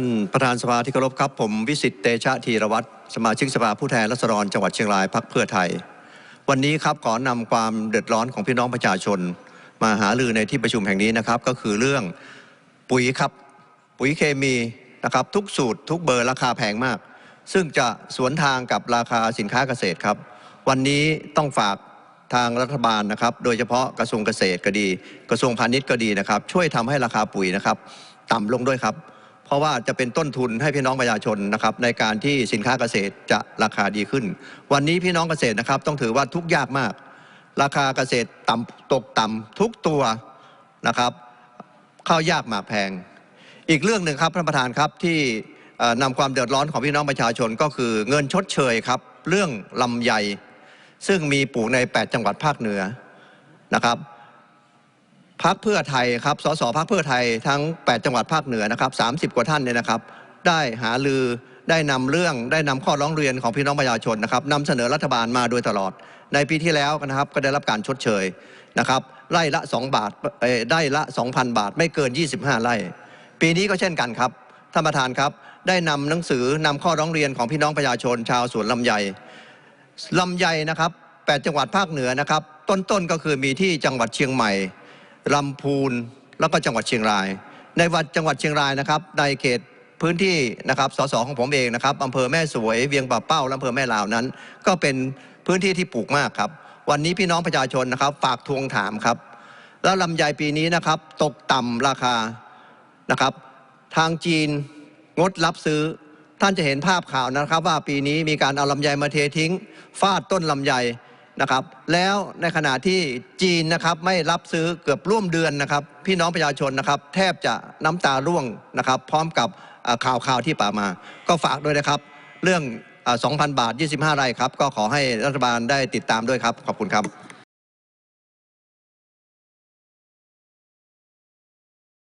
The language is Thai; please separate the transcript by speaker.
Speaker 1: ท่านประธานสภาที่เคารพครับ ผมวิสิตเตชะธีรวัตรสมาชิกสภาผู้แทนราษฎรจังหวัดเชียงรายพักเพื่อไทย วันนี้ครับขอนำความเดือดร้อนของพี่น้องประชาชน มาหารือในที่ประชุมแห่งนี้นะครับ ก็คือเรื่องปุ๋ยครับปุ๋ยเคมีนะครับทุกสูตรทุกเบอร์ราคาแพงมาก ซึ่งจะสวนทางกับราคาสินค้าเกษตรครับ วันนี้ต้องฝากทางรัฐบาลนะครับ โดยเฉพาะกระทรวงเกษตรก็ดี กระทรวงพาณิชย์ก็ดีนะครับ ช่วยทำให้ราคาปุ๋ยนะครับ ต่ำลงด้วยครับ เพราะว่าจะเป็นต้นทุนให้พี่น้องประชาชนนะครับในการที่สินค้าเกษตรจะราคาดีขึ้น วันนี้พี่น้องเกษตรนะครับต้องถือว่าทุกยากมาก ราคาเกษตรต่ำตกต่ำทุกตัวนะครับข้าวยากหมากแพง อีกเรื่องหนึ่งครับท่านประธานครับที่เอ่อนำความเดือดร้อนของพี่น้องประชาชนก็คือเงินชดเชยครับเรื่องลำไยซึ่งมีปลูกใน 8 จังหวัดภาคเหนือนะครับ พักเพื่อไทยครับ สสพักเพื่อไทยทั้ง 8 จังหวัดภาคเหนือนะครับ 30 กว่าท่านเนี่ยนะครับ ได้หาลือได้นำเรื่องได้นำข้อร้องเรียนของพี่น้องประชาชนนะครับนำเสนอรัฐบาลมาโดยตลอด ในปีที่แล้วนะครับก็ได้รับการชดเชยนะครับไร่ละ 2 บาทได้ละ 2,000 บาท ไม่เกิน 25 ไร่ ปีนี้ก็เช่นกันครับท่านประธานครับ ได้นำหนังสือนำข้อร้องเรียนของพี่น้องประชาชน ชาวสวนลำไยลำไยนะครับ 8 จังหวัดภาคเหนือนะครับ ต้นๆก็คือมีที่จังหวัดเชียงใหม่ ลำพูนแล้วก็จังหวัดเชียงราย ในวัดจังหวัดเชียงรายนะครับในเขตพื้นที่นะครับสสของผมเองนะครับอำเภอแม่สวยเวียงป่าเป้าและอำเภอแม่ลาวนั้น ก็เป็นพื้นที่ที่ปลูกมากครับ วันนี้พี่น้องประชาชนนะครับฝากทวงถามครับ แล้วลำไยปีนี้นะครับตกต่ำราคานะครับ ทางจีนงดรับซื้อท่านจะเห็นภาพข่าวนะครับ ว่าปีนี้มีการเอาลำไยมาเททิ้งฟาดต้นลำไย นะครับ แล้วในขณะที่จีนนะครับไม่รับซื้อเกือบร่วมเดือนนะครับ พี่น้องประชาชนนะครับ แทบจะน้ำตาร่วงนะครับ พร้อมกับข่าวข่าวที่ป่ามา ก็ฝากด้วยนะครับ เรื่องเอ่อ2,000 บาท 25 ไร่ครับ ก็ขอให้รัฐบาลได้ติดตามด้วยครับ ขอบคุณครับ